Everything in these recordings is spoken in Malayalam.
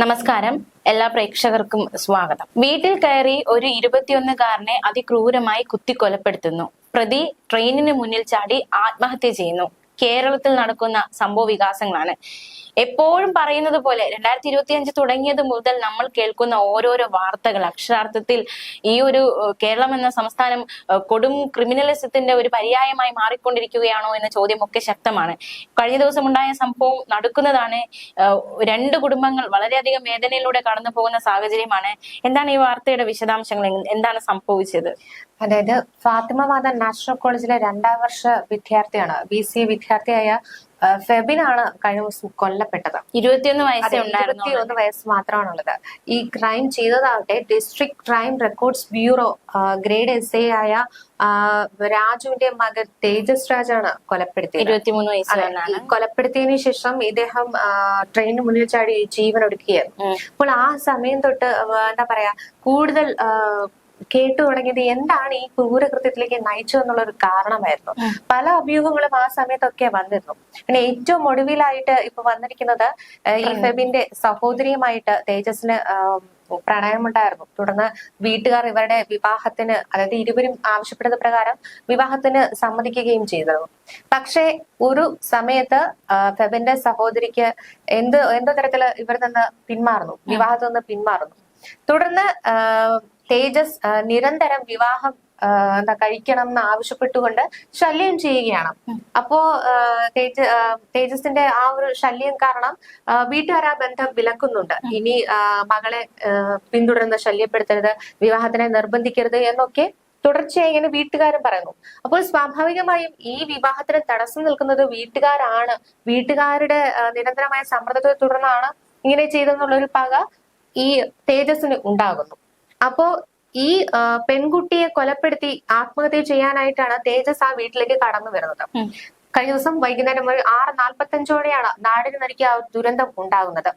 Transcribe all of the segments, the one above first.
നമസ്കാരം. എല്ലാ പ്രേക്ഷകർക്കും സ്വാഗതം. വീട്ടിൽ കയറി ഒരു ഇരുപത്തിയൊന്നുകാരനെ അതിക്രൂരമായി കുത്തിക്കൊലപ്പെടുത്തുന്നു. പ്രതി ട്രെയിനിന് മുന്നിൽ ചാടി ആത്മഹത്യ ചെയ്യുന്നു. കേരളത്തിൽ നടക്കുന്ന സംഭവ വികാസങ്ങളാണ്. എപ്പോഴും പറയുന്നത് പോലെ രണ്ടായിരത്തി ഇരുപത്തി അഞ്ച് തുടങ്ങിയത് മുതൽ നമ്മൾ കേൾക്കുന്ന ഓരോരോ വാർത്തകൾ അക്ഷരാർത്ഥത്തിൽ ഈ ഒരു കേരളം എന്ന സംസ്ഥാനം കൊടും ക്രിമിനലിസത്തിന്റെ ഒരു പര്യായമായി മാറിക്കൊണ്ടിരിക്കുകയാണോ എന്ന ചോദ്യമൊക്കെ ശക്തമാണ്. കഴിഞ്ഞ ദിവസം ഉണ്ടായ സംഭവം നടക്കുന്നതാണ് രണ്ട് കുടുംബങ്ങൾ വളരെയധികം വേദനയിലൂടെ കടന്നു പോകുന്ന സാഹചര്യമാണ്. എന്താണ് ഈ വാർത്തയുടെ വിശദാംശങ്ങൾ? എന്താണ് സംഭവിച്ചത്? അതായത് ഫാത്തിമ മാത നാഷണൽ കോളേജിലെ രണ്ടാം വർഷ വിദ്യാർത്ഥിയാണ്. ബി സി എ വിദ്യാർത്ഥിയായ ഫെബിനാണ് കഴിഞ്ഞ ദിവസം കൊല്ലപ്പെട്ടത്. ഇരുപത്തിയൊന്ന് വയസ്സ് ഇരുപത്തിയൊന്ന് വയസ്സ് മാത്രമാണുള്ളത്. ഈ crime ചെയ്തതാകട്ടെ district crime records bureau grade S A ആയ രാജുവിന്റെ മകൻ തേജസ് രാജാണ് കൊലപ്പെടുത്തിയത്. ഇരുപത്തിമൂന്ന് അതെ, കൊലപ്പെടുത്തിയതിനു ശേഷം ഇദ്ദേഹം ട്രെയിനിന് മുന്നിൽ ചാടി ജീവൻ ഒടുക്കിയത് അപ്പോൾ ആ സമയം തൊട്ട് എന്താ പറയാ കൂടുതൽ കേട്ടു തുടങ്ങിയത് എന്താണ് ഈ ക്രൂരകൃത്യത്തിലേക്ക് നയിച്ചു എന്നുള്ള ഒരു കാരണമായിരുന്നു പല അഭ്യൂഹങ്ങളും ആ സമയത്തൊക്കെ വന്നിരുന്നു. പിന്നെ ഏറ്റവും ഒടുവിലായിട്ട് ഇപ്പൊ വന്നിരിക്കുന്നത് ഈ ഫെബിന്റെ സഹോദരിയുമായിട്ട് തേജസിന് പ്രണയമുണ്ടായിരുന്നു. തുടർന്ന് വീട്ടുകാർ ഇവരുടെ വിവാഹത്തിന് അതായത് ഇരുവരും ആവശ്യപ്പെട്ടത് പ്രകാരം വിവാഹത്തിന് സമ്മതിക്കുകയും ചെയ്തിരുന്നു പക്ഷേ ഒരു സമയത്ത് ഫെബിന്റെ സഹോദരിക്ക് എന്ത് എന്തോ തരത്തിൽ ഇവർ നിന്ന് പിന്മാറുന്നു. വിവാഹത്തിൽ നിന്ന് പിന്മാറുന്നു. തുടർന്ന് തേജസ് നിരന്തരം വിവാഹം എന്താ കഴിക്കണം എന്ന് ആവശ്യപ്പെട്ടുകൊണ്ട് ശല്യം ചെയ്യുകയാണ്. അപ്പോ തേജ തേജസിന്റെ ആ ഒരു ശല്യം കാരണം വീട്ടുകാരാ വീട്ടുകാർ ആ ബന്ധം വിലക്കുന്നുണ്ട്. ഇനി മകളെ പിന്തുടരുന്ന പിന്തുടർന്ന് ശല്യപ്പെടുത്തരുത് വിവാഹത്തിനെ നിർബന്ധിക്കരുത് എന്നൊക്കെ തുടർച്ചയായി ഇങ്ങനെ വീട്ടുകാരും പറയുന്നു. അപ്പോൾ സ്വാഭാവികമായും ഈ വിവാഹത്തിന് തടസ്സം നിൽക്കുന്നത് വീട്ടുകാരാണ്. വീട്ടുകാരുടെ നിരന്തരമായ സമ്മർദ്ദത്തെ തുടർന്നാണ് ഇങ്ങനെ ചെയ്തെന്നുള്ളൊരു പക ഈ തേജസ്സിന് ഉണ്ടാകുന്നു. അപ്പോ ഈ പെൺകുട്ടിയെ കൊലപ്പെടുത്തി ആത്മഹത്യ ചെയ്യാനായിട്ടാണ് തേജസ് ആ വീട്ടിലേക്ക് കടന്നു വരുന്നത്. കഴിഞ്ഞ ദിവസം വൈകുന്നേരം ഒരു ആറ് നാൽപ്പത്തഞ്ചോടെയാണ് നാടിന് നരിക്ക് ആ ദുരന്തം ഉണ്ടാകുന്നത്.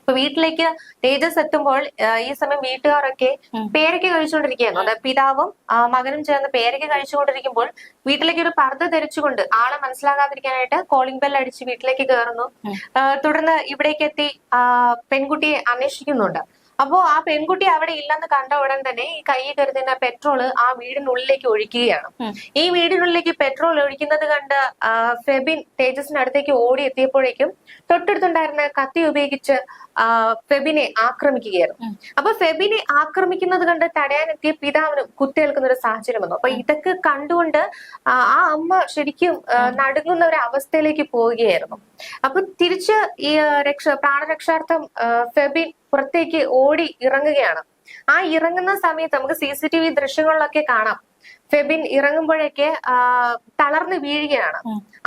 അപ്പൊ വീട്ടിലേക്ക് തേജസ് എത്തുമ്പോൾ ഈ സമയം വീട്ടുകാരൊക്കെ. പേരയ്ക്ക് കഴിച്ചുകൊണ്ടിരിക്കുകയായിരുന്നു അതായത് പിതാവും മകനും ചേർന്ന് പേരയ്ക്ക് കഴിച്ചുകൊണ്ടിരിക്കുമ്പോൾ വീട്ടിലേക്ക് ഒരു പർദ്ദ ധരിച്ചുകൊണ്ട് ആളെ മനസ്സിലാകാതിരിക്കാനായിട്ട് കോളിംഗ് ബെൽ അടിച്ച് വീട്ടിലേക്ക് കയറുന്നു. തുടർന്ന് ഇവിടേക്ക് എത്തി പെൺകുട്ടിയെ അന്വേഷിക്കുന്നുണ്ട്. അപ്പോ ആ പെൺകുട്ടി അവിടെ ഇല്ലെന്ന് കണ്ട ഉടൻ തന്നെ ഈ കൈ കരുതുന്ന പെട്രോൾ ആ വീടിനുള്ളിലേക്ക് ഒഴിക്കുകയാണ്. ഈ വീടിനുള്ളിലേക്ക് പെട്രോൾ ഒഴിക്കുന്നത് കണ്ട് ഫെബിൻ തേജസിന് അടുത്തേക്ക് ഓടി എത്തിയപ്പോഴേക്കും തൊട്ടടുത്തുണ്ടായിരുന്ന കത്തി ഉപയോഗിച്ച് ഫെബിനെ ആക്രമിക്കുകയായിരുന്നു. അപ്പൊ ഫെബിനെ ആക്രമിക്കുന്നത് കണ്ട് തടയാനെത്തിയ പിതാവിന് കുത്തിയേൽക്കുന്ന ഒരു സാഹചര്യം വന്നു. അപ്പൊ ഇതൊക്കെ കണ്ടുകൊണ്ട് ആ അമ്മ ശരിക്കും നടുങ്ങുന്ന ഒരു അവസ്ഥയിലേക്ക് പോവുകയായിരുന്നു. അപ്പൊ തിരിച്ച് ഈ രക്ഷ പ്രാണരക്ഷാർത്ഥം ഫെബിൻ പുറത്തേക്ക് ഓടി ഇറങ്ങുകയാണ്. ആ ഇറങ്ങുന്ന സമയത്ത് നമുക്ക് സി സി ടി വി ദൃശ്യങ്ങളിലൊക്കെ കാണാം. ഫെബിൻ ഇറങ്ങുമ്പോഴൊക്കെ തളർന്നു വീഴുകയാണ്.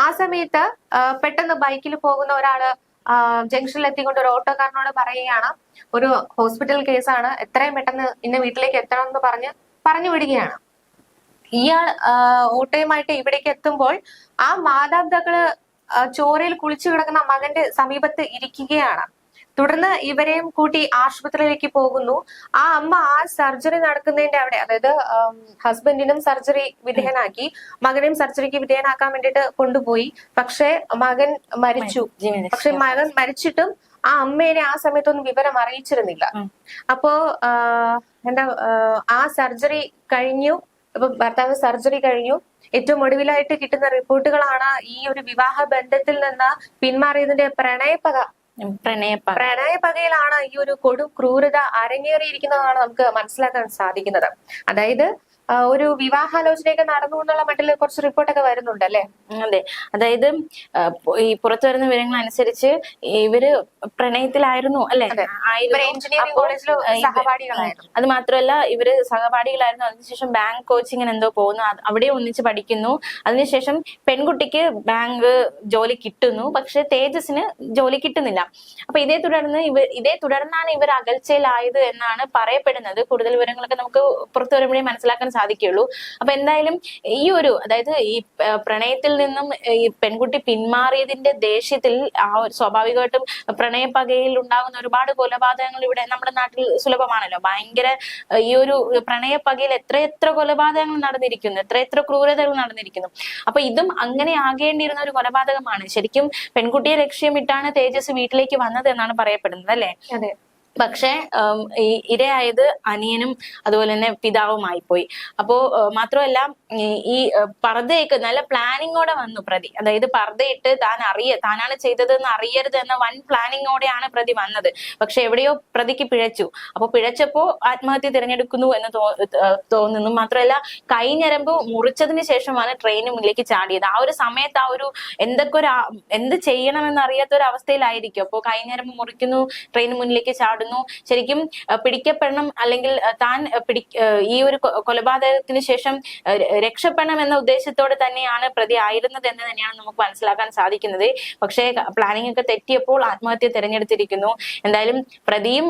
ആ സമയത്ത് പെട്ടെന്ന് ബൈക്കിൽ പോകുന്ന ഒരാൾ ജംഗ്ഷനിൽ എത്തിക്കൊണ്ട് ഒരു ഓട്ടോക്കാരനോട് പറയുകയാണ് ഒരു ഹോസ്പിറ്റൽ കേസാണ് എത്രയും പെട്ടെന്ന് ഇന്ന വീട്ടിലേക്ക് എത്തണം എന്ന് പറഞ്ഞ് പറഞ്ഞു വിടുകയാണ്. ഇയാൾ ഓട്ടോയുമായിട്ട് ഇവിടേക്ക് എത്തുമ്പോൾ ആ മാതാപിതാക്കൾ ചോരയിൽ കുളിച്ചു കിടക്കുന്ന മകന്റെ സമീപത്ത് ഇരിക്കുകയാണ്. തുടർന്ന് ഇവരെയും കൂട്ടി ആശുപത്രിയിലേക്ക് പോകുന്നു. ആ അമ്മ ആ സർജറി നടക്കുന്നതിന്റെ അവിടെ അതായത് ഹസ്ബൻഡിനും സർജറി വിധേയനാക്കി മകനെയും സർജറിക്ക് വിധേയനാക്കാൻ വേണ്ടിയിട്ട് കൊണ്ടുപോയി. പക്ഷേ മകൻ മരിച്ചു. പക്ഷെ മകൻ മരിച്ചിട്ടും ആ അമ്മേനെ ആ സമയത്തൊന്നും വിവരം അറിയിച്ചിരുന്നില്ല. അപ്പോ എന്താ ആ, ആ സർജറി കഴിഞ്ഞു. ഇപ്പൊ ഭർത്താവ് സർജറി കഴിഞ്ഞു. ഏറ്റവും ഒടുവിലായിട്ട് കിട്ടുന്ന റിപ്പോർട്ടുകളാണ് ഈ ഒരു വിവാഹ ബന്ധത്തിൽ നിന്ന് പിന്മാറിയതിന്റെ പ്രണയപക പ്രണയപകയിലാണ് ഈ ഒരു കൊടു ക്രൂരത അരങ്ങേറിയിരിക്കുന്നതാണ് നമുക്ക് മനസ്സിലാക്കാൻ സാധിക്കുന്നത്. അതായത് ഒരു വിവാഹാലോചനയൊക്കെ നടന്നു എന്നുള്ള മട്ടിൽ കുറച്ച് റിപ്പോർട്ടൊക്കെ വരുന്നുണ്ട് അല്ലെ അതെ. അതായത് ഈ പുറത്തു വരുന്ന വിവരങ്ങൾ അനുസരിച്ച് ഇവർ പ്രണയത്തിലായിരുന്നു അല്ലെ? എഞ്ചിനീയറിംഗ് കോളേജിൽ സഹപാഠികളായിരുന്നു. അത് മാത്രമല്ല ഇവർ സഹപാഠികളായിരുന്നു. അതിനുശേഷം ബാങ്ക് കോച്ചിങ്ങിന് എന്തോ പോകുന്നു. അവിടെ ഒന്നിച്ച് പഠിക്കുന്നു. അതിനുശേഷം പെൺകുട്ടിക്ക് ബാങ്ക് ജോലി കിട്ടുന്നു. പക്ഷെ തേജസിന് ജോലി കിട്ടുന്നില്ല. അപ്പൊ ഇതേ തുടർന്ന് ഇവർ ഇതേ തുടർന്നാണ് ഇവർ അകൽച്ചയിലായത് എന്നാണ് പറയപ്പെടുന്നത്. കൂടുതൽ വിവരങ്ങളൊക്കെ നമുക്ക് പുറത്തു വരുമ്പോഴേ മനസ്സിലാക്കാൻ സാധിക്കുകയുള്ളൂ. അപ്പൊ എന്തായാലും ഈ ഒരു അതായത് ഈ പ്രണയത്തിൽ നിന്നും ഈ പെൺകുട്ടി പിന്മാറിയതിന്റെ ദേഷ്യത്തിൽ ആ ഒരു സ്വാഭാവികമായിട്ടും പ്രണയപ്പകയിൽ ഉണ്ടാകുന്ന ഒരുപാട് കൊലപാതകങ്ങൾ ഇവിടെ നമ്മുടെ നാട്ടിൽ സുലഭമാണല്ലോ. ഭയങ്കര ഈ ഒരു പ്രണയപ്പകയിൽ എത്ര എത്ര കൊലപാതകങ്ങൾ നടന്നിരിക്കുന്നു എത്ര എത്ര ക്രൂരതകൾ നടന്നിരിക്കുന്നു. അപ്പൊ ഇതും അങ്ങനെ ആകേണ്ടിയിരുന്ന ഒരു കൊലപാതകമാണ്. ശരിക്കും പെൺകുട്ടിയെ ലക്ഷ്യമിട്ടാണ് തേജസ് വീട്ടിലേക്ക് വന്നത് എന്നാണ് പറയപ്പെടുന്നത് അല്ലേ? അതെ. പക്ഷെ ഈ ഇരയായത് അനിയനും അതുപോലെ തന്നെ പിതാവുമായി പോയി അപ്പോ മാത്രമല്ല ഈ പർദ്ദയൊക്കെ നല്ല പ്ലാനിങ്ങോടെ വന്നു പ്രതി. അതായത് പർദ്ദയിട്ട് താൻ അറിയ താനാണ് ചെയ്തതെന്ന് അറിയരുത് എന്ന വൻ പ്ലാനിങ്ങോടെയാണ് പ്രതി വന്നത്. പക്ഷെ എവിടെയോ പ്രതിക്ക് പിഴച്ചു. അപ്പൊ പിഴച്ചപ്പോ ആത്മഹത്യ തിരഞ്ഞെടുക്കുന്നു എന്ന് തോന്നുന്നു. മാത്രമല്ല കൈഞ്ഞരമ്പ് മുറിച്ചതിന് ശേഷമാണ് ട്രെയിന് മുന്നിലേക്ക് ചാടിയത്. ആ ഒരു സമയത്ത് ആ ഒരു എന്തൊക്കെ ഒരു എന്ത് ചെയ്യണമെന്ന് അറിയാത്ത ഒരു അവസ്ഥയിലായിരിക്കും. അപ്പോൾ കൈഞ്ഞരമ്പ് മുറിക്കുന്നു ട്രെയിന് മുന്നിലേക്ക് ചാടുന്നു ശരിക്കും പിടിക്കപ്പെടണം അല്ലെങ്കിൽ താൻ പിടി ഈ ഒരു കൊലപാതകത്തിന് ശേഷം രക്ഷപ്പെടണം എന്ന ഉദ്ദേശത്തോടെ തന്നെയാണ് പ്രതി ആയിരുന്നത് എന്ന് തന്നെയാണ് നമുക്ക് മനസ്സിലാക്കാൻ സാധിക്കുന്നത്. പക്ഷേ പ്ലാനിംഗ് ഒക്കെ തെറ്റിയപ്പോൾ ആത്മഹത്യ തിരഞ്ഞെടുത്തിരിക്കുന്നു. എന്തായാലും പ്രതിയും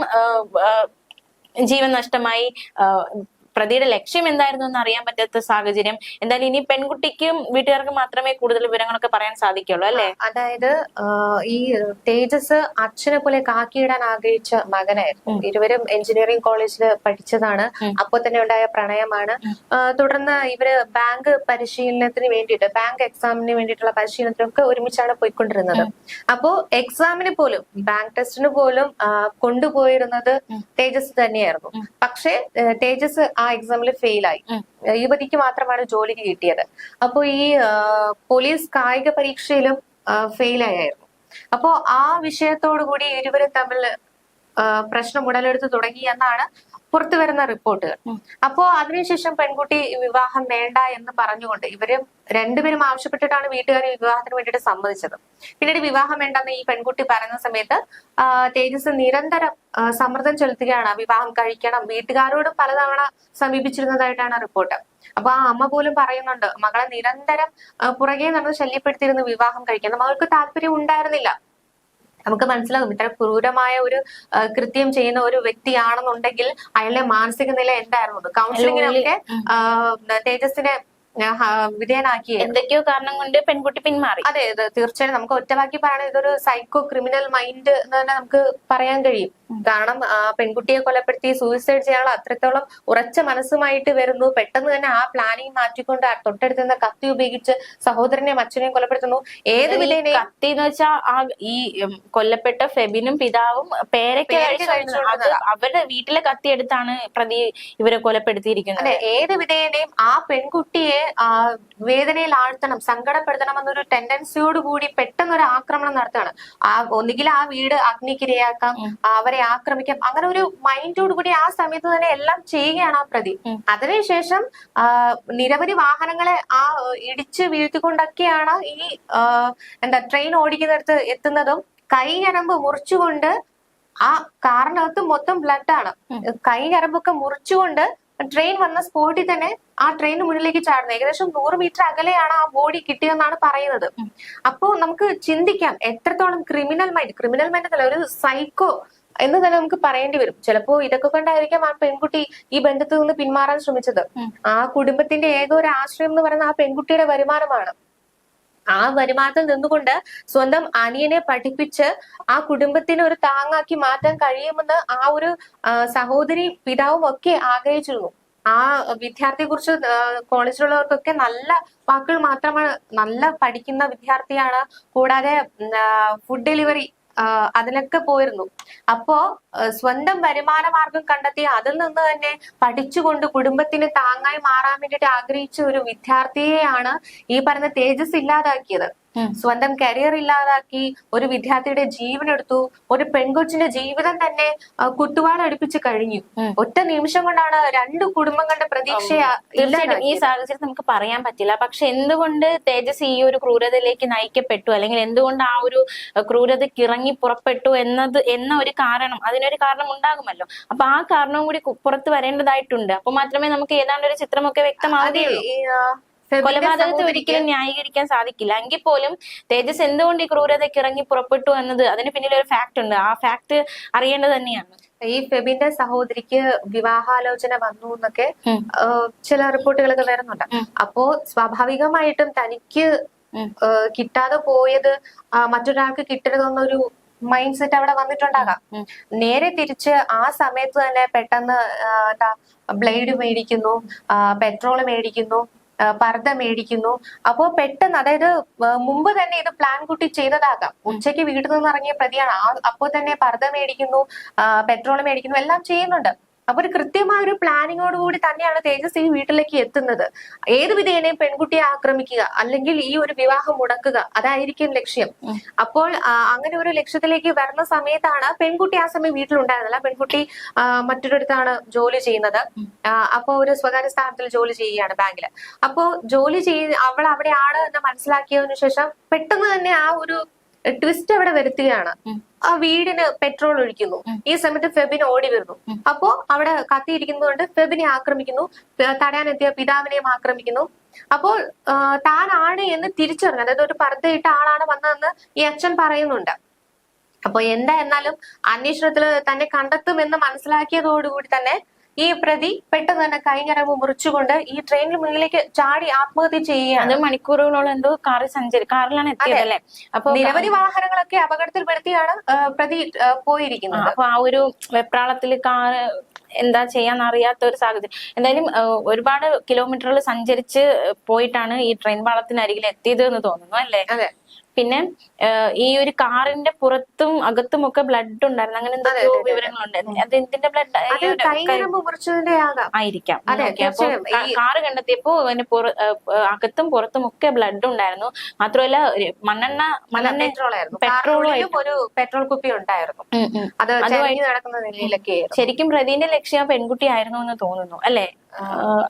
ജീവൻ നഷ്ടമായി പ്രതിയുടെ ലക്ഷ്യം എന്തായിരുന്നു എന്ന് അറിയാൻ പറ്റാത്ത സാഹചര്യം. എന്തായാലും ഇനി പെൺകുട്ടിക്കും വീട്ടുകാർക്കും മാത്രമേ കൂടുതൽ വിവരങ്ങളൊക്കെ പറയാൻ സാധിക്കുള്ളൂ അല്ലെ? അതായത് ഈ തേജസ് അച്ഛനെ പോലെ കാക്കിയിടാൻ ആഗ്രഹിച്ച മകനായിരുന്നു ഇരുവരും എഞ്ചിനീയറിംഗ് കോളേജിൽ പഠിച്ചതാണ്. അപ്പൊ തന്നെ ഉണ്ടായ പ്രണയമാണ്. തുടർന്ന് ഇവർ ബാങ്ക് പരിശീലനത്തിന് വേണ്ടിയിട്ട് ബാങ്ക് എക്സാമിന് വേണ്ടിയിട്ടുള്ള പരിശീലനത്തിനൊക്കെ ഒരുമിച്ചാണ് പോയിക്കൊണ്ടിരുന്നത്. അപ്പോ എക്സാമിന് പോലും ബാങ്ക് ടെസ്റ്റിന് പോലും കൊണ്ടുപോയിരുന്നത് തേജസ് തന്നെയായിരുന്നു. പക്ഷേ തേജസ് ആ എക്സാമിൽ ഫെയിലായി. യുവതിക്ക് മാത്രമാണ് ജോലി കിട്ടിയത്. അപ്പോൾ ഈ പോലീസ് കായിക പരീക്ഷയിലും ഫെയിൽ ആയിരുന്നു അപ്പോ ആ വിഷയത്തോടു കൂടി ഇരുവരും തമ്മിൽ പ്രശ്നം ഉടലെടുത്ത് തുടങ്ങി എന്നാണ് പുറത്തു വരുന്ന റിപ്പോർട്ടുകൾ. അപ്പോ അതിനുശേഷം പെൺകുട്ടി വിവാഹം വേണ്ട എന്ന് പറഞ്ഞുകൊണ്ട് ഇവർ രണ്ടുപേരും ആവശ്യപ്പെട്ടിട്ടാണ് വീട്ടുകാർ വിവാഹത്തിന് വേണ്ടിയിട്ട് സമ്മതിച്ചത്. പിന്നീട് വിവാഹം വേണ്ടെന്ന് ഈ പെൺകുട്ടി പറയുന്ന സമയത്ത് തേജസ് നിരന്തരം സമ്മർദ്ദം ചെലുത്തുകയാണ്. വിവാഹം കഴിക്കണം. വീട്ടുകാരോട് പലതവണ സമീപിച്ചിരുന്നതായിട്ടാണ് റിപ്പോർട്ട്. അപ്പൊ ആ അമ്മ പോലും പറയുന്നുണ്ട് മകളെ നിരന്തരം പുറകെ നടന്ന് ശല്യപ്പെടുത്തിയിരുന്നു വിവാഹം കഴിക്കണം മകൾക്ക് താല്പര്യം ഉണ്ടായിരുന്നില്ല. നമുക്ക് മനസ്സിലാകും. ഇത്ര ക്രൂരമായ ഒരു കൃത്യം ചെയ്യുന്ന ഒരു വ്യക്തിയാണെന്നുണ്ടെങ്കിൽ അയാളുടെ മാനസിക നില എന്തായിരുന്നു? കൗൺസിലിങ്ങിനൊക്കെ തേജസിനെ വിധേയനാക്കി എന്തൊക്കെയോ കാരണം കൊണ്ട് പെൺകുട്ടി പിന്മാറി. അതെ തീർച്ചയായും നമുക്ക് ഒറ്റവാക്കി പറയണത് ഇതൊരു സൈക്കോ ക്രിമിനൽ മൈൻഡ് എന്ന് തന്നെ നമുക്ക് പറയാൻ കഴിയും. കാരണം ആ പെൺകുട്ടിയെ കൊലപ്പെടുത്തി സൂയിസൈഡ് ചെയ്യാനുള്ള അത്രത്തോളം ഉറച്ച മനസ്സുമായിട്ട് വരുന്നു. പെട്ടെന്ന് തന്നെ ആ പ്ലാനിങ് മാറ്റിക്കൊണ്ട് തൊട്ടടുത്ത് നിന്ന് കത്തി ഉപയോഗിച്ച് സഹോദരനെയും അച്ഛനെയും കൊലപ്പെടുത്തുന്നു. ഏത് ഈ വിധേനയും കത്തി എന്ന് വെച്ചാൽ ആ ഈ കൊല്ലപ്പെട്ട ഫെബിനും പിതാവും പേരയ്ക്ക് കഴിച്ചുകൊണ്ടിരുന്നത്. അവരുടെ വീട്ടിലെ കത്തി എടുത്താണ് പ്രതി ഇവരെ കൊലപ്പെടുത്തിയിരിക്കുന്നത്. അല്ലെ ഏത് വിധേനയും ആ പെൺകുട്ടിയെ ആ വേദനയിൽ ആഴ്ത്തണം സങ്കടപ്പെടുത്തണം എന്നൊരു ടെൻഡൻസിയോട് കൂടി പെട്ടെന്ന് ഒരു ആക്രമണം നടത്തുകയാണ്. ആ ഒന്നുകിൽ ആ വീട് അഗ്നിക്കിരയാക്കാം ആ, അവരെ ആക്രമിക്കാം. അങ്ങനെ ഒരു മൈൻഡോട് കൂടി ആ സമയത്ത് തന്നെ എല്ലാം ചെയ്യുകയാണ് ആ പ്രതി. അതിനുശേഷം നിരവധി വാഹനങ്ങളെ ആ ഇടിച്ച് വീഴ്ത്തിക്കൊണ്ടൊക്കെയാണ് ഈ എന്താ ട്രെയിൻ ഓടിക്കുന്നിടത്ത് എത്തുന്നതും കൈ ഞരമ്പ് മുറിച്ചുകൊണ്ട് ആ കാറിനകത്ത് മൊത്തം ബ്ലഡാണ് ആണ്. കൈ ഞരമ്പൊക്കെ മുറിച്ചുകൊണ്ട് ട്രെയിൻ വന്ന സ്പോട്ടിൽ തന്നെ ആ ട്രെയിന് മുന്നിലേക്ക് ചാടുന്നത്. ഏകദേശം നൂറ് മീറ്റർ അകലെയാണ് ആ ബോഡി കിട്ടിയതെന്നാണ് പറയുന്നത്. അപ്പോ നമുക്ക് ചിന്തിക്കാം എത്രത്തോളം ക്രിമിനൽ മൈൻഡ് ക്രിമിനൽ മൈൻഡ് എന്നല്ല ഒരു സൈക്കോ എന്ന് തന്നെ നമുക്ക് പറയേണ്ടി വരും. ചിലപ്പോ ഇതൊക്കെ കൊണ്ടായിരിക്കാം ആ പെൺകുട്ടി ഈ ബന്ധത്തിൽ നിന്ന് പിന്മാറാൻ ശ്രമിച്ചത്. ആ കുടുംബത്തിന്റെ ഏക ഒരു ആശ്രയം എന്ന് പറയുന്ന ആ പെൺകുട്ടിയുടെ വരുമാനമാണ്. ആ വരുമാനത്തിൽ നിന്നുകൊണ്ട് സ്വന്തം അനിയനെ പഠിപ്പിച്ച് ആ കുടുംബത്തിന് ഒരു താങ്ങാക്കി മാറ്റാൻ കഴിയുമെന്ന് ആ ഒരു സഹോദരി പിതാവും ഒക്കെ ആഗ്രഹിച്ചിരുന്നു. ആ വിദ്യാർത്ഥിയെ കുറിച്ച് കോളേജിലുള്ളവർക്കൊക്കെ നല്ല വാക്കുകൾ മാത്രമാണ് നല്ല പഠിക്കുന്ന വിദ്യാർത്ഥിയാണ്. കൂടാതെ ഫുഡ് ഡെലിവറി അതിലൊക്കെ പോയിരുന്നു അപ്പോ സ്വന്തം വരുമാന മാർഗം കണ്ടെത്തി അതിൽ നിന്ന് തന്നെ പഠിച്ചുകൊണ്ട് കുടുംബത്തിന് താങ്ങായി മാറാൻ വേണ്ടിയിട്ട് ആഗ്രഹിച്ച ഒരു വിദ്യാർത്ഥിയെയാണ് ഈ പറയുന്ന തേജസ് ഇല്ലാതാക്കിയത്. സ്വന്തം കരിയർ ഇല്ലാതാക്കി ഒരു വിദ്യാർത്ഥിയുടെ ജീവൻ എടുത്തു ഒരു പെൺകൊച്ചിന്റെ ജീവിതം തന്നെ ആ, കുത്തുവാളടുപ്പിച്ച് കഴിഞ്ഞു. ഒറ്റ നിമിഷം കൊണ്ടാണ് രണ്ട് കുടുംബങ്ങളുടെ പ്രതീക്ഷ തീർച്ചയായിട്ടും. ഈ സാഹചര്യം നമുക്ക് പറയാൻ പറ്റില്ല. പക്ഷെ എന്തുകൊണ്ട് തേജസ് ഈ ഒരു ക്രൂരതയിലേക്ക് നയിക്കപ്പെട്ടു? അല്ലെങ്കിൽ എന്തുകൊണ്ട് ആ ഒരു ക്രൂരത ക്രൂരതയ്ക്ക് ഇറങ്ങി പുറപ്പെട്ടു എന്നത് എന്ന ഒരു കാരണം അതിനൊരു കാരണം ഉണ്ടാകുമല്ലോ? അപ്പൊ ആ കാരണവും കൂടി പുറത്ത് വരേണ്ടതായിട്ടുണ്ട്. അപ്പൊ മാത്രമേ നമുക്ക് ഏതാണ്ട് ഒരു ചിത്രമൊക്കെ വ്യക്തമാകുകയുള്ളൂ കൊലപാതകത്തെ ഒരിക്കലും ന്യായീകരിക്കാൻ സാധിക്കില്ല. എങ്കിൽ പോലും തേജസ് എന്തുകൊണ്ട് ഈ ക്രൂരതയ്ക്ക് ഇറങ്ങി പുറപ്പെട്ടു എന്നത് അതിന് പിന്നിൽ ഒരു ഫാക്ട് ഉണ്ട്. ആ ഫാക്ട് അറിയേണ്ടത് തന്നെയാണ്. ഈ ഫെബിന്റെ സഹോദരിക്ക് വിവാഹാലോചന വന്നു എന്നൊക്കെ ചില റിപ്പോർട്ടുകളൊക്കെ വരുന്നുണ്ട്. അപ്പോ സ്വാഭാവികമായിട്ടും തനിക്ക് കിട്ടാതെ പോയത് മറ്റൊരാൾക്ക് കിട്ടരുതെന്നൊരു മൈൻഡ് സെറ്റ് അവിടെ വന്നിട്ടുണ്ടാകാം. നേരെ തിരിച്ച് ആ സമയത്ത് തന്നെ പെട്ടെന്ന് എന്താ ബ്ലേഡ് മേടിക്കുന്നു പെട്രോൾ മേടിക്കുന്നു പർദ്ദ മേടിക്കുന്നു. അപ്പോ പെട്ടെന്ന് അതായത് മുമ്പ് തന്നെ ഇത് പ്ലാൻ കൂട്ടി ചെയ്തതാകാം. ഉച്ചയ്ക്ക് വീട്ടിൽ നിന്ന് ഇറങ്ങിയ പ്രതിയാണ്. ആ അപ്പോ തന്നെ പർദ്ദ മേടിക്കുന്നു പെട്രോൾ മേടിക്കുന്നു എല്ലാം ചെയ്യുന്നുണ്ട്. അപ്പൊ ഒരു കൃത്യമായ ഒരു പ്ലാനിങ്ങോട് കൂടി തന്നെയാണ് തേജസ് ഈ വീട്ടിലേക്ക് എത്തുന്നത്. ഏത് വിധേനയും പെൺകുട്ടിയെ ആക്രമിക്കുക അല്ലെങ്കിൽ ഈ ഒരു വിവാഹം മുടക്കുക അതായിരിക്കും ലക്ഷ്യം. അപ്പോൾ അങ്ങനെ ഒരു ലക്ഷ്യത്തിലേക്ക് വരുന്ന സമയത്താണ് പെൺകുട്ടി ആ സമയം വീട്ടിലുണ്ടായിരുന്നില്ല പെൺകുട്ടി മറ്റൊരിടത്താണ് ജോലി ചെയ്യുന്നത്. അപ്പോൾ അപ്പോ ഒരു സ്വകാര്യ സ്ഥാപനത്തിൽ ജോലി ചെയ്യുകയാണ് ബാങ്കിൽ. അപ്പോ ജോലി ചെയ്ത് അവൾ അവിടെയാണ് എന്ന് മനസ്സിലാക്കിയതിനു ശേഷം പെട്ടെന്ന് തന്നെ ആ ഒരു ട്വിസ്റ്റ് അവിടെ വരുത്തുകയാണ്. ആ വീടിന് പെട്രോൾ ഒഴിക്കുന്നു. ഈ സമയത്ത് ഫെബിൻ ഓടി വരുന്നു. അപ്പോ അവിടെ കത്തിയിരിക്കുന്നതുകൊണ്ട് ഫെബിനെ ആക്രമിക്കുന്നു. തടയാനെത്തിയ പിതാവിനെയും ആക്രമിക്കുന്നു. അപ്പോൾ താനാണ് എന്ന് തിരിച്ചറിഞ്ഞു. അതായത് ഒരു പർദ്ദയിട്ട ആളാണ് വന്നതെന്ന് ഈ അച്ഛൻ പറയുന്നുണ്ട്. അപ്പൊ എന്താ എന്നാലും അന്വേഷണത്തിൽ തന്നെ കണ്ടെത്തുമെന്ന് മനസ്സിലാക്കിയതോടുകൂടി തന്നെ ഈ പ്രതി പെട്ടെന്ന് തന്നെ കൈഞ്ഞരമ്പ് മുറിച്ചുകൊണ്ട് ഈ ട്രെയിനിന് മുന്നിലേക്ക് ചാടി ആത്മഹത്യ ചെയ്യുകയാണ്. അത് മണിക്കൂറുകളോളം എന്തോ കാറിൽ സഞ്ചരി കാറിലാണ് എത്തിയത് അല്ലേ? അപ്പൊ നിരവധി വാഹനങ്ങളൊക്കെ അപകടത്തിൽ പെടുത്തിയാണ് പ്രതി പോയിരിക്കുന്നത്. അപ്പൊ ആ ഒരു വെപ്രാളത്തിൽ കാർ എന്താ ചെയ്യാൻ അറിയാത്ത ഒരു സാഹചര്യം. എന്തായാലും ഒരുപാട് കിലോമീറ്ററുകൾ സഞ്ചരിച്ച് പോയിട്ടാണ് ഈ ട്രെയിൻ പാളത്തിനരികിൽ എത്തിയത് എന്ന് തോന്നുന്നു അല്ലേ? അതെ. പിന്നെ ഈ ഒരു കാറിന്റെ പുറത്തും അകത്തും ഒക്കെ ബ്ലഡ് ഉണ്ടായിരുന്നു. അങ്ങനെ എന്തൊക്കെയോ അതെ, അതെ. വിവരങ്ങളുണ്ട്. അത് എന്തിന്റെ ബ്ലഡ് ആയിരിക്കാം. അപ്പൊ കാറ് കണ്ടെത്തിയപ്പോ അതിന് അകത്തും പുറത്തും ഒക്കെ ബ്ലഡ് ഉണ്ടായിരുന്നു. മാത്രമല്ല മണ്ണെണ്ണ മണ്ണെണ്ണ പെട്രോൾ ആയിരുന്നു. പെട്രോളും ഒരു പെട്രോൾ കുപ്പി ഉണ്ടായിരുന്നു. ശരിക്കും പ്രതിന്റെ ലക്ഷ്യം ആ പെൺകുട്ടിയായിരുന്നു എന്ന് തോന്നുന്നു അല്ലേ?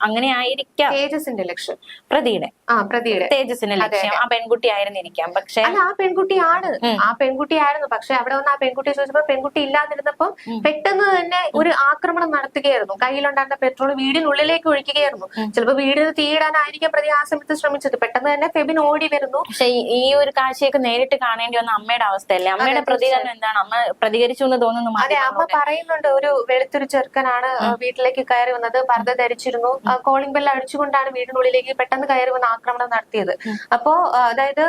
അങ്ങനെ ആയിരിക്കാം. തേജസിന്റെ ലക്ഷ്യം. പ്രതിയുടെ. ആ പ്രതിയുടെ. തേജസിന്റെ ലക്ഷ്യം. ആ പെൺകുട്ടി ആയിരുന്നിരിക്കാം പക്ഷെ അല്ല ആ പെൺകുട്ടിയാണ്. ആ പെൺകുട്ടിയായിരുന്നു. പക്ഷെ അവിടെ വന്ന് ആ പെൺകുട്ടിയെ ചോദിച്ചപ്പോ പെൺകുട്ടി ഇല്ലാതിരുന്നപ്പോ പെട്ടെന്ന് തന്നെ ഒരു ആക്രമണം നടത്തുകയായിരുന്നു. കയ്യിലുണ്ടായിരുന്ന പെട്രോൾ വീടിനുള്ളിലേക്ക് ഒഴിക്കുകയായിരുന്നു. ചിലപ്പോ വീടിന് തീയിടാനായിരിക്കും പ്രതി ആ സമയത്ത് ശ്രമിച്ചത്. പെട്ടെന്ന് തന്നെ ഫെബിൻ ഓടി വരുന്നു. പക്ഷെ ഈ- ഒരു കാഴ്ചയൊക്കെ നേരിട്ട് കാണേണ്ടി വന്ന അമ്മയുടെ അവസ്ഥയല്ലേ? അമ്മയുടെ പ്രതികരണം എന്താണ്? അമ്മ പ്രതികരിച്ചു എന്ന് തോന്നുന്നു അതെ അമ്മ പറയുന്നുണ്ട്. ഒരു വെളുത്തൊരു ചെറുക്കനാണ് വീട്ടിലേക്ക് കയറി വന്നത്. പർദ്ദ ധരിച്ചിരുന്നു കോളിംഗ് ബെല്ല് അടിച്ചുകൊണ്ടാണ് വീടിനുള്ളിലേക്ക് പെട്ടെന്ന് കയറി വന്ന് ആക്രമണം നടത്തിയത്. അപ്പോ അതായത്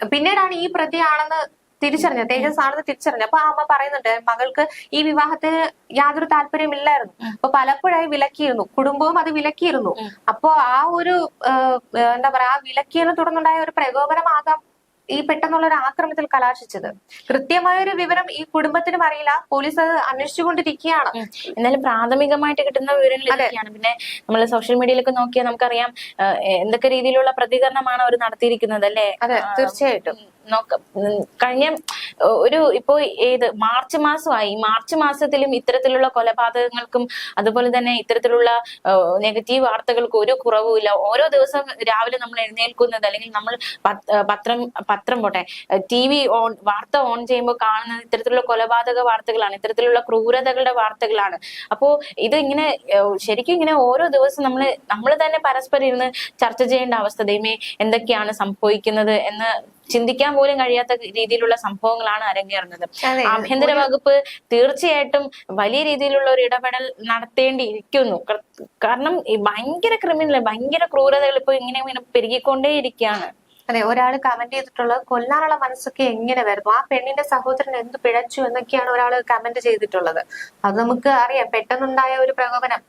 പിന്നീടാണ് ഈ പ്രതിയാണെന്ന് തിരിച്ചറിഞ്ഞത്. തേജസ് ആണെന്ന് തിരിച്ചറിഞ്ഞത്. അപ്പൊ അമ്മ പറയുന്നുണ്ട് മകൾക്ക് ഈ വിവാഹത്തിന് യാതൊരു താല്പര്യമില്ലായിരുന്നു അപ്പൊ പലപ്പോഴായി വിലക്കിയിരുന്നു. കുടുംബവും അത് വിലക്കിയിരുന്നു. അപ്പോ ആ ഒരു എന്താ പറയാ ആ വിലക്കിയതിനെ തുടർന്നുണ്ടായ ഒരു പ്രകോപനമാകാം ഈ പെട്ടെന്നുള്ള ഒരു ആക്രമണത്തിൽ കലാശിച്ചത്. കൃത്യമായ ഒരു വിവരം ഈ കുടുംബത്തിനും അറിയില്ല. പോലീസ് അത് അന്വേഷിച്ചുകൊണ്ടിരിക്കുകയാണ്. എന്നാലും പ്രാഥമികമായിട്ട് കിട്ടുന്ന വിവരങ്ങൾ പിന്നെ നമ്മൾ സോഷ്യൽ മീഡിയയിലൊക്കെ നോക്കിയാൽ നമുക്കറിയാം എന്തൊക്കെ രീതിയിലുള്ള പ്രതികരണമാണ് അവർ നടത്തിയിരിക്കുന്നത് അല്ലേ? അതെ തീർച്ചയായിട്ടും. കഴിഞ്ഞ ഒരു ഇപ്പോ ഏത് മാർച്ച് മാസമായി. മാർച്ച് മാസത്തിലും ഇത്തരത്തിലുള്ള കൊലപാതകങ്ങൾക്കും അതുപോലെ തന്നെ ഇത്തരത്തിലുള്ള നെഗറ്റീവ് വാർത്തകൾക്കും ഒരു കുറവുമില്ല ഓരോ ദിവസം രാവിലെ നമ്മൾ എഴുന്നേൽക്കുന്നത് അല്ലെങ്കിൽ നമ്മൾ പത്രം പത്രം പോട്ടെ ടി വി ഓൺ വാർത്ത ഓൺ ചെയ്യുമ്പോൾ കാണുന്നത് ഇത്തരത്തിലുള്ള കൊലപാതക വാർത്തകളാണ് ഇത്തരത്തിലുള്ള ക്രൂരതകളുടെ വാർത്തകളാണ്. അപ്പോ ഇത് ഇങ്ങനെ ശരിക്കും ഇങ്ങനെ ഓരോ ദിവസം നമ്മൾ നമ്മൾ തന്നെ പരസ്പരം ഇരുന്ന് ചർച്ച ചെയ്യേണ്ട അവസ്ഥ. ദൈവമേ എന്തൊക്കെയാണ് സംഭവിക്കുന്നത് എന്ന് ചിന്തിക്കാൻ പോലും കഴിയാത്ത രീതിയിലുള്ള സംഭവങ്ങളാണ് അരങ്ങേറുന്നത്. ആഭ്യന്തര വകുപ്പ് തീർച്ചയായിട്ടും വലിയ രീതിയിലുള്ള ഒരു ഇടപെടൽ നടത്തേണ്ടിയിരിക്കുന്നു. കാരണം ഭയങ്കര ക്രിമിനൽ ഭയങ്കര ക്രൂരതകൾ ഇപ്പൊ ഇങ്ങനെ ഇങ്ങനെ പെരുകിക്കൊണ്ടേയിരിക്കുകയാണ്. അതെ ഒരാൾ കമന്റ് ചെയ്തിട്ടുള്ളത് കൊല്ലാനുള്ള മനസ്സൊക്കെ എങ്ങനെ വരും? ആ പെണ്ണിന്റെ സഹോദരൻ എന്ത് പിഴച്ചു എന്നൊക്കെയാണ് ഒരാൾ കമന്റ് ചെയ്തിട്ടുള്ളത്. അത് നമുക്ക് അറിയാം. പെട്ടെന്നുണ്ടായ ഒരു പ്രകോപനം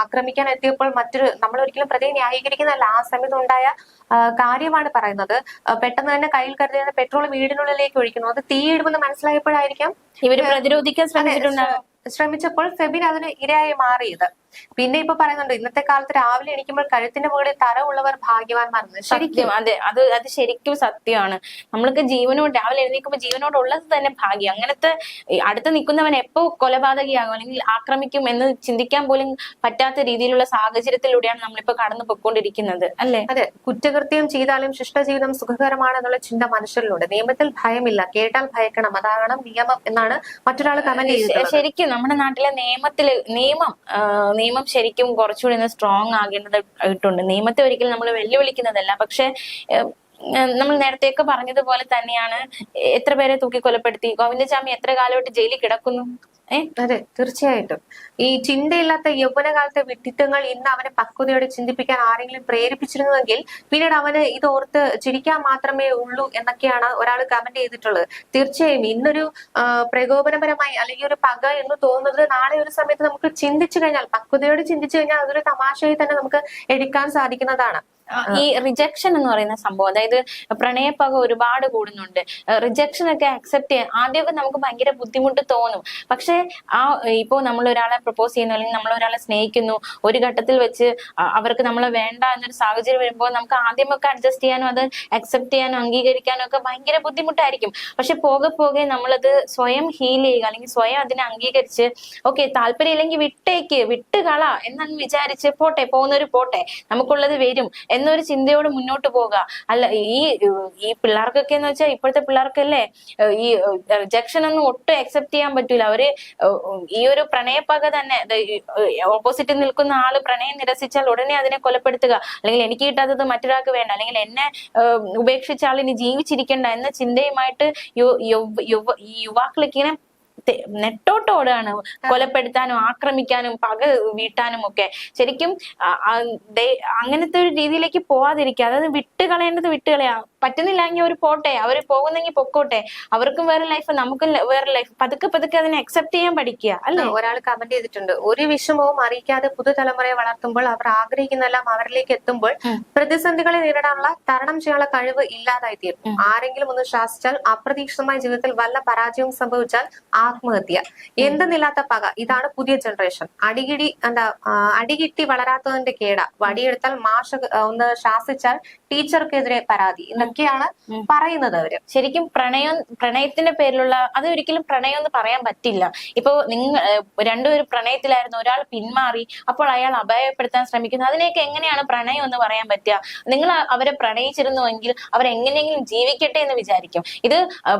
ആക്രമിക്കാൻ എത്തിയപ്പോൾ മറ്റൊരു നമ്മൾ ഒരിക്കലും പ്രതി ന്യായീകരിക്കുന്നതല്ല. ആ സമയത്ത് ഉണ്ടായ കാര്യമാണ് പറയുന്നത്. പെട്ടെന്ന് തന്നെ കയ്യിൽ കരുതിയ പെട്രോൾ വീടിനുള്ളിലേക്ക് ഒഴിക്കുന്നു. അത് തീയിടുമെന്ന് മനസ്സിലായപ്പോഴായിരിക്കാം. ഇവർ പ്രതിരോധിക്കാൻ ശ്രമിച്ചിട്ടുണ്ടാകും ശ്രമിച്ചപ്പോൾ ഫെബിൻ അതിന് ഇരയായി മാറിയത്. പിന്നെ ഇപ്പൊ പറയുന്നുണ്ട് ഇന്നത്തെ കാലത്ത് രാവിലെ എണീക്കുമ്പോൾ കഴുത്തിന്റെ മുകളിൽ തല ഉള്ളവർ ഭാഗ്യവാന്മാരെന്ന് ശരിക്കും അതെ അത് അത് ശരിക്കും സത്യമാണ്. നമ്മൾക്ക് ജീവനോട് രാവിലെ എഴുന്നേൽക്കുമ്പോൾ ജീവനോട് ഉള്ളത് തന്നെ ഭാഗ്യം. അങ്ങനത്തെ അടുത്ത് നിൽക്കുന്നവൻ എപ്പോ കൊലപാതകയാകും അല്ലെങ്കിൽ ആക്രമിക്കും എന്ന് ചിന്തിക്കാൻ പോലും പറ്റാത്ത രീതിയിലുള്ള സാഹചര്യത്തിലൂടെയാണ് നമ്മളിപ്പോ കടന്നു പൊയ്ക്കൊണ്ടിരിക്കുന്നത്. അല്ലെ? അതെ കുറ്റകൃത്യം ചെയ്താലും ശിഷ്ടജീവിതം സുഖകരമാണെന്നുള്ള ചിന്ത മനുഷ്യരിലുണ്ട്. നിയമത്തിൽ ഭയമില്ല. കേട്ടാൽ ഭയക്കണം. അതാണ് നിയമം എന്നാണ് മറ്റൊരാൾ കമന്റ് ചെയ്തിട്ടുള്ളത്. ശരിക്കും നമ്മുടെ നാട്ടിലെ നിയമത്തിൽ നിയമം നിയമം ശരിക്കും കുറച്ചുകൂടി ഒന്ന് സ്ട്രോങ് ആകേണ്ടത് ആയിട്ടുണ്ട്. നിയമത്തെ ഒരിക്കലും നമ്മൾ വെല്ലുവിളിക്കുന്നതല്ല. പക്ഷെ നമ്മൾ നേരത്തെയൊക്കെ പറഞ്ഞതുപോലെ തന്നെയാണ് എത്ര പേരെ തൂക്കി കൊലപ്പെടുത്തി ഗോവിന്ദചാമി എത്ര കാലമായിട്ട് ജയിലിൽ കിടക്കുന്നു? അതെ തീർച്ചയായിട്ടും. ഈ ചിന്തയില്ലാത്ത യൗവനകാലത്തെ വിട്ടിത്തങ്ങൾ ഇന്ന് അവനെ പക്വതയോടെ ചിന്തിപ്പിക്കാൻ ആരെങ്കിലും പ്രേരിപ്പിച്ചിരുന്നുവെങ്കിൽ പിന്നീട് അവന് ഇത് ഓർത്ത് ചിരിക്കാൻ മാത്രമേ ഉള്ളൂ എന്നൊക്കെയാണ് ഒരാൾ കമന്റ് ചെയ്തിട്ടുള്ളത്. തീർച്ചയായും ഇന്നൊരു പ്രകോപനപരമായി അല്ലെങ്കിൽ ഒരു പക എന്ന് തോന്നുന്നത് നാളെ ഒരു സമയത്ത് നമുക്ക് ചിന്തിച്ചു കഴിഞ്ഞാൽ പക്വതയോടെ ചിന്തിച്ചു കഴിഞ്ഞാൽ അതൊരു തമാശയായി തന്നെ നമുക്ക് എടുക്കാൻ സാധിക്കുന്നതാണ്. ഈ റിജക്ഷൻ എന്ന് പറയുന്ന സംഭവം അതായത് പ്രണയപ്പക ഒരുപാട് കൂടുന്നുണ്ട്. റിജക്ഷൻ ഒക്കെ അക്സെപ്റ്റ് ചെയ്യാൻ ആദ്യമൊക്കെ നമുക്ക് ഭയങ്കര ബുദ്ധിമുട്ട് തോന്നും. പക്ഷെ ആ ഇപ്പോ നമ്മൾ ഒരാളെ പ്രപ്പോസ് ചെയ്യുന്നു അല്ലെങ്കിൽ നമ്മൾ ഒരാളെ സ്നേഹിക്കുന്നു ഒരു ഘട്ടത്തിൽ വെച്ച് അവർക്ക് നമ്മളെ വേണ്ട എന്നൊരു സാഹചര്യം വരുമ്പോൾ നമുക്ക് ആദ്യമൊക്കെ അഡ്ജസ്റ്റ് ചെയ്യാനും അത് അക്സെപ്റ്റ് ചെയ്യാനും അംഗീകരിക്കാനും ഒക്കെ ഭയങ്കര ബുദ്ധിമുട്ടായിരിക്കും. പക്ഷെ പോകെ പോകെ നമ്മളത് സ്വയം ഹീൽ ചെയ്യുക അല്ലെങ്കിൽ സ്വയം അതിനെ അംഗീകരിച്ച് ഓക്കെ താല്പര്യം ഇല്ലെങ്കിൽ വിട്ടേക്ക് വിട്ടുകള കള എന്നങ്ങ് വിചാരിച്ച് പോട്ടെ പോകുന്നൊരു പോട്ടെ നമുക്കുള്ളത് വരും. എന്നൊരു ചിന്തയോട് മുന്നോട്ട് പോകുക അല്ല ഈ ഈ പിള്ളേർക്കൊക്കെ എന്ന് വെച്ചാൽ ഇപ്പോഴത്തെ പിള്ളേർക്കല്ലേ ഈ റിജക്ഷൻ ഒന്നും ഒട്ടും അക്സെപ്റ്റ് ചെയ്യാൻ പറ്റൂല. അവർ ഈ ഒരു പ്രണയപ്പക തന്നെ ഓപ്പോസിറ്റ് നിൽക്കുന്ന ആൾ പ്രണയം നിരസിച്ചാൽ ഉടനെ അതിനെ കൊലപ്പെടുത്തുക. അല്ലെങ്കിൽ എനിക്ക് കിട്ടാത്തത് മറ്റൊരാൾക്ക് വേണ്ട. അല്ലെങ്കിൽ എന്നെ ഉപേക്ഷിച്ച ആൾ ഇനി ജീവിച്ചിരിക്കേണ്ട എന്ന ചിന്തയുമായിട്ട് യുവാക്കളൊക്കെ ഇങ്ങനെ നെട്ടോട്ടോടാണ് കൊലപ്പെടുത്താനും ആക്രമിക്കാനും പക വീട്ടാനും ഒക്കെ. ശരിക്കും അങ്ങനത്തെ ഒരു രീതിയിലേക്ക് പോവാതിരിക്കുക. അതായത് വിട്ട് കളയേണ്ടത് വിട്ട് കളയാ പറ്റുന്നില്ലെങ്കിൽ അവർ പോട്ടെ അവർ പോകുന്നെങ്കിൽ പൊക്കോട്ടെ. അവർക്കും വേറെ ലൈഫ് നമുക്കും വേറെ ലൈഫ് പതുക്കെ പതുക്കെ അതിനെ അക്സെപ്റ്റ് ചെയ്യാൻ പഠിക്കുക അല്ലേ? ഒരാൾ കമന്റ് ചെയ്തിട്ടുണ്ട്. ഒരു വിഷമവും അറിയിക്കാതെ പുതുതലമുറയെ വളർത്തുമ്പോൾ അവർ ആഗ്രഹിക്കുന്നെല്ലാം അവരിലേക്ക് എത്തുമ്പോൾ പ്രതിസന്ധികളെ നേരിടാനുള്ള തരണം ചെയ്യാനുള്ള കഴിവ് ഇല്ലാതായി തീരും ആരെങ്കിലും ഒന്ന് ശാസിച്ചാൽ അപ്രതീക്ഷിതമായ ജീവിതത്തിൽ വല്ല പരാജയവും സംഭവിച്ചാൽ ആത്മഹത്യ. എന്തെന്നില്ലാത്ത പക. ഇതാണ് പുതിയ ജനറേഷൻ അടികിടി എന്താ അടികിട്ടി വളരാത്തതിന്റെ കേട. വടിയെടുത്താൽ മാഷ ഒന്ന് ശാസിച്ചാൽ ടീച്ചർക്കെതിരെ പരാതി. എന്നൊക്കെയാണ്. പറയുന്നത് അവർ. ശരിക്കും പ്രണയം പ്രണയത്തിന്റെ പേരിലുള്ള അത് ഒരിക്കലും പ്രണയം എന്ന് പറയാൻ പറ്റില്ല. ഇപ്പൊ നിങ്ങൾ രണ്ടുപേരും പ്രണയത്തിലായിരുന്നു ഒരാൾ പിന്മാറി അപ്പോൾ അയാൾ അപയപ്പെടുത്താൻ ശ്രമിക്കുന്നു. അതിനെയൊക്കെ എങ്ങനെയാണ് പ്രണയം എന്ന് പറയാൻ പറ്റുക? നിങ്ങൾ അവരെ പ്രണയിച്ചിരുന്നുവെങ്കിൽ അവരെങ്ങനെയെങ്കിലും ജീവിക്കട്ടെ എന്ന് വിചാരിക്കും. ഇത്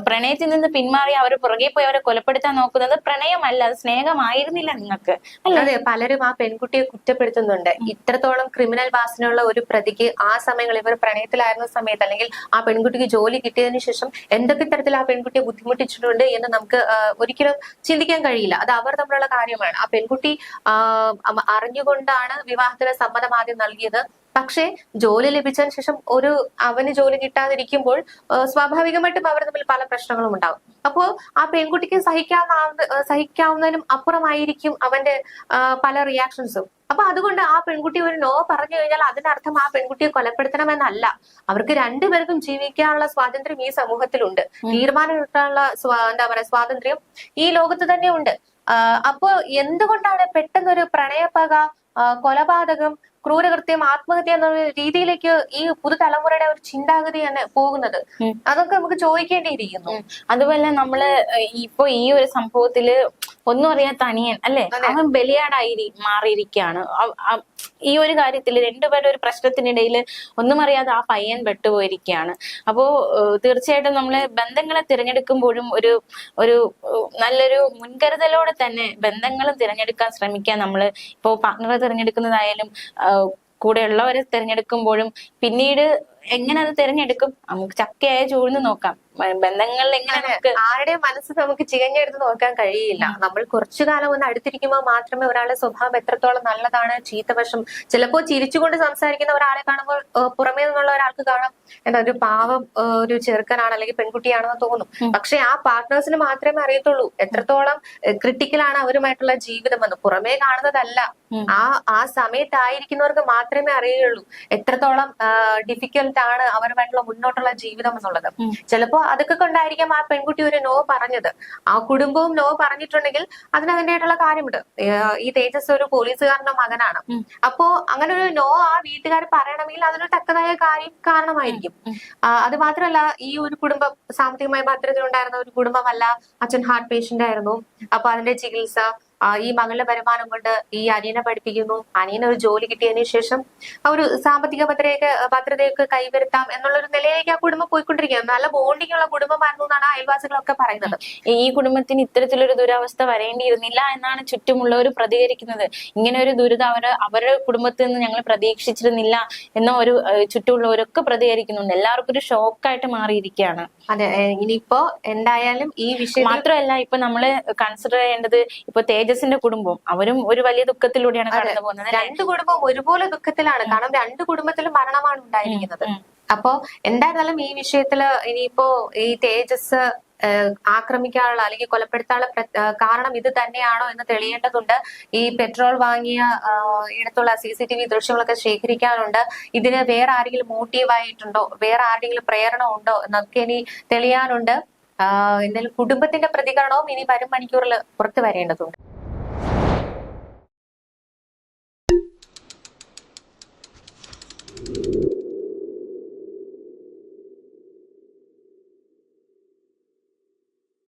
പ്രണയത്തിൽ നിന്ന് പിന്മാറി അവർ പുറകെ പോയി അവരെ കൊലപ്പെടുത്താൻ നോക്കുന്നത് പ്രണയമല്ല അത് സ്നേഹമായിരുന്നില്ല നിങ്ങൾക്ക്. അല്ലേ? അതെ പലരും ആ പെൺകുട്ടിയെ കുറ്റപ്പെടുത്തുന്നുണ്ട്. ഇത്രത്തോളം ക്രിമിനൽ വാസനയുള്ള ഒരു പ്രതിക്ക് ആ സമയങ്ങളിൽ ഇവർ പ്രണയത്തിലായിരുന്ന സമയത്ത് അല്ലെങ്കിൽ ആ പെൺകുട്ടിക്ക് ജോലി കിട്ടിയതിനു ശേഷം എന്തൊക്കെ തരത്തിൽ ആ പെൺകുട്ടിയെ ബുദ്ധിമുട്ടിച്ചിട്ടുണ്ട് എന്ന് നമുക്ക് ഒരിക്കലും ചിന്തിക്കാൻ കഴിയില്ല. അത് അവർ തമ്മിലുള്ള കാര്യമാണ്. ആ പെൺകുട്ടി അറിഞ്ഞുകൊണ്ടാണ് വിവാഹത്തിന് സമ്മതം ആദ്യം നൽകിയത്. പക്ഷേ ജോലി ലഭിച്ചതിന് ശേഷം ഒരു അവന് ജോലി കിട്ടാതിരിക്കുമ്പോൾ സ്വാഭാവികമായിട്ടും അവർ തമ്മിൽ പല പ്രശ്നങ്ങളും ഉണ്ടാവും. അപ്പോൾ ആ പെൺകുട്ടിക്ക് സഹിക്കാവുന്ന സഹിക്കാവുന്നതിനും അപ്പുറമായിരിക്കും അവന്റെ പല റിയാക്ഷൻസും അപ്പൊ അതുകൊണ്ട് ആ പെൺകുട്ടി ഒരു നോ പറഞ്ഞു കഴിഞ്ഞാൽ അതിനർത്ഥം ആ പെൺകുട്ടിയെ കൊലപ്പെടുത്തണമെന്നല്ല. അവർക്ക് രണ്ടുപേർക്കും ജീവിക്കാനുള്ള സ്വാതന്ത്ര്യം ഈ സമൂഹത്തിലുണ്ട്. ഉം. തീരുമാനം എടുക്കാനുള്ള എന്താ പറയാ സ്വാതന്ത്ര്യം ഈ ലോകത്ത് തന്നെ ഉണ്ട് അപ്പോ എന്തുകൊണ്ടാണ് പെട്ടെന്നൊരു പ്രണയപ്പക കൊലപാതകം ക്രൂരകൃത്യം ആത്മഹത്യ എന്ന രീതിയിലേക്ക് ഈ പുതുതലമുറയുടെ ഒരു ചിന്താഗതി തന്നെ പോകുന്നത്. അതൊക്കെ നമുക്ക് ചോദിക്കേണ്ടിയിരിക്കുന്നു. അതുപോലെ നമ്മൾ ഇപ്പൊ ഈ ഒരു സംഭവത്തിൽ ഒന്നും അറിയാത്ത അനിയൻ അല്ലെ? അവൻ ബലിയാടായി മാറിയിരിക്കുകയാണ്. ഈ ഒരു കാര്യത്തിൽ രണ്ടുപേരുടെ ഒരു പ്രശ്നത്തിനിടയിൽ ഒന്നും അറിയാതെ ആ പയ്യൻ പെട്ടുപോയിരിക്കുകയാണ്. അപ്പോ തീർച്ചയായിട്ടും നമ്മൾ ബന്ധങ്ങളെ തിരഞ്ഞെടുക്കുമ്പോഴും ഒരു ഒരു നല്ലൊരു മുൻകരുതലോടെ തന്നെ ബന്ധങ്ങളും തിരഞ്ഞെടുക്കാൻ ശ്രമിക്കാൻ നമ്മൾ ഇപ്പോ പാർട്ണറെ തിരഞ്ഞെടുക്കുന്നതായാലും കൂടെയുള്ളവരെ തിരഞ്ഞെടുക്കുമ്പോഴും പിന്നീട് എങ്ങനെ അത് തിരഞ്ഞെടുക്കും? നമുക്ക് ചക്കയായ ചൂഴ്ന്ന് നോക്കാം. ബന്ധങ്ങളിൽ എങ്ങനെ നമുക്ക് ആരുടെയും മനസ്സ് നമുക്ക് ചികഞ്ഞെടുത്ത് നോക്കാൻ കഴിയില്ല. നമ്മൾ കുറച്ചു കാലം ഒന്ന് അടുത്തിരിക്കുമ്പോൾ മാത്രമേ ഒരാളുടെ സ്വഭാവം എത്രത്തോളം നല്ലതാണ് ചീത്തവശം ചിലപ്പോൾ ചിരിച്ചുകൊണ്ട് സംസാരിക്കുന്ന ഒരാളെ കാണുമ്പോൾ പുറമേ നിന്നുള്ള ഒരാൾക്ക് കാണാം. എന്താ ഒരു പാവം ഒരു ചെറുക്കനാണ് അല്ലെങ്കിൽ പെൺകുട്ടിയാണെന്ന് തോന്നും. പക്ഷെ ആ പാർട്ട്നേഴ്സിന് മാത്രമേ അറിയത്തുള്ളൂ. എത്രത്തോളം ക്രിട്ടിക്കലാണ് അവരുമായിട്ടുള്ള ജീവിതം എന്ന്. പുറമേ കാണുന്നതല്ല. ആ ആ സമയത്തായിരിക്കുന്നവർക്ക് മാത്രമേ അറിയുള്ളൂ എത്രത്തോളം ഡിഫിക്കൽട്ട് ആണ് അവരുമായിട്ടുള്ള മുന്നോട്ടുള്ള ജീവിതം എന്നുള്ളത്. ചിലപ്പോ അതൊക്കെ കൊണ്ടായിരിക്കാം ആ പെൺകുട്ടി ഒരു നോ പറഞ്ഞത്. ആ കുടുംബവും നോ പറഞ്ഞിട്ടുണ്ടെങ്കിൽ അതിന് അതിന്റെതായിട്ടുള്ള കാര്യമുണ്ട്. ഈ തേജസ് ഒരു പോലീസുകാരന്റെ മകനാണ്. അപ്പോ അങ്ങനെ ഒരു നോ ആ വീട്ടുകാർ പറയണമെങ്കിൽ അതിനൊരു തക്കതായ കാര്യം കാരണമായിരിക്കും. അത് മാത്രമല്ല ഈ ഒരു കുടുംബം സാമ്പത്തികമായ ഭദ്രതയിലുണ്ടായിരുന്ന ഒരു കുടുംബമല്ല അച്ഛൻ ഹാർട്ട് പേഷ്യന്റ് ആയിരുന്നു. അപ്പൊ അതിന്റെ ചികിത്സ ഈ മകളുടെ വരുമാനം കൊണ്ട് ഈ അനിയനെ പഠിപ്പിക്കുന്നു. അനിയന് ഒരു ജോലി കിട്ടിയതിനു ശേഷം ആ ഒരു സാമ്പത്തിക ഭദ്രയൊക്കെ ഭദ്രതയൊക്കെ കൈവരുത്താം എന്നുള്ള ഒരു നിലയിലേക്ക് ആ കുടുംബം പോയിക്കൊണ്ടിരിക്കുകയാണ് നല്ല ബോണ്ടിങ് ഉള്ള കുടുംബമായിരുന്നു എന്നാണ് അയൽവാസികളൊക്കെ പറയുന്നത്. ഈ കുടുംബത്തിന് ഇത്തരത്തിലൊരു ദുരവസ്ഥ വരേണ്ടിയിരുന്നില്ല എന്നാണ് ചുറ്റുമുള്ളവർ പ്രതികരിക്കുന്നത്. ഇങ്ങനെ ഒരു ദുരിതം അവർ അവരുടെ കുടുംബത്തിൽ നിന്ന് ഞങ്ങൾ പ്രതീക്ഷിച്ചിരുന്നില്ല എന്ന ഒരു ചുറ്റുമുള്ളവരൊക്കെ പ്രതികരിക്കുന്നുണ്ട്. എല്ലാവർക്കും ഒരു ഷോക്കായിട്ട് മാറിയിരിക്കുകയാണ്. അതെ ഇനിയിപ്പോ എന്തായാലും ഈ വിഷയം മാത്രമല്ല ഇപ്പൊ നമ്മൾ കൺസിഡർ ചെയ്യേണ്ടത് ഇപ്പൊ തേജസിന്റെ കുടുംബം അവരും ഒരു വലിയ ദുഃഖത്തിലൂടെയാണ് കടന്നു പോകുന്നത് രണ്ട് കുടുംബം ഒരുപോലെ ദുഃഖത്തിലാണ്. കാരണം രണ്ട് കുടുംബത്തിലും മരണമാണ് ഉണ്ടായിരിക്കുന്നത്. അപ്പോ എന്തായിരുന്നാലും ഈ വിഷയത്തിൽ ഇനിയിപ്പോ ഈ തേജസ് ആക്രമിക്കാനുള്ള അല്ലെങ്കിൽ കൊലപ്പെടുത്താനുള്ള കാരണം ഇത് തന്നെയാണോ എന്ന് തെളിയേണ്ടതുണ്ട്. ഈ പെട്രോൾ വാങ്ങിയ ഇടത്തുള്ള സി സി ടി വി ദൃശ്യങ്ങളൊക്കെ ശേഖരിക്കാനുണ്ട് ഇതിന് വേറെ ആരെങ്കിലും മോട്ടീവായിട്ടുണ്ടോ? വേറെ ആരുടെങ്കിലും പ്രേരണ ഉണ്ടോ എന്നൊക്കെ ഇനി തെളിയാനുണ്ട്. എന്തായാലും കുടുംബത്തിന്റെ പ്രതികരണവും ഇനി വരും മണിക്കൂറിൽ പുറത്തു വരേണ്ടതുണ്ട്.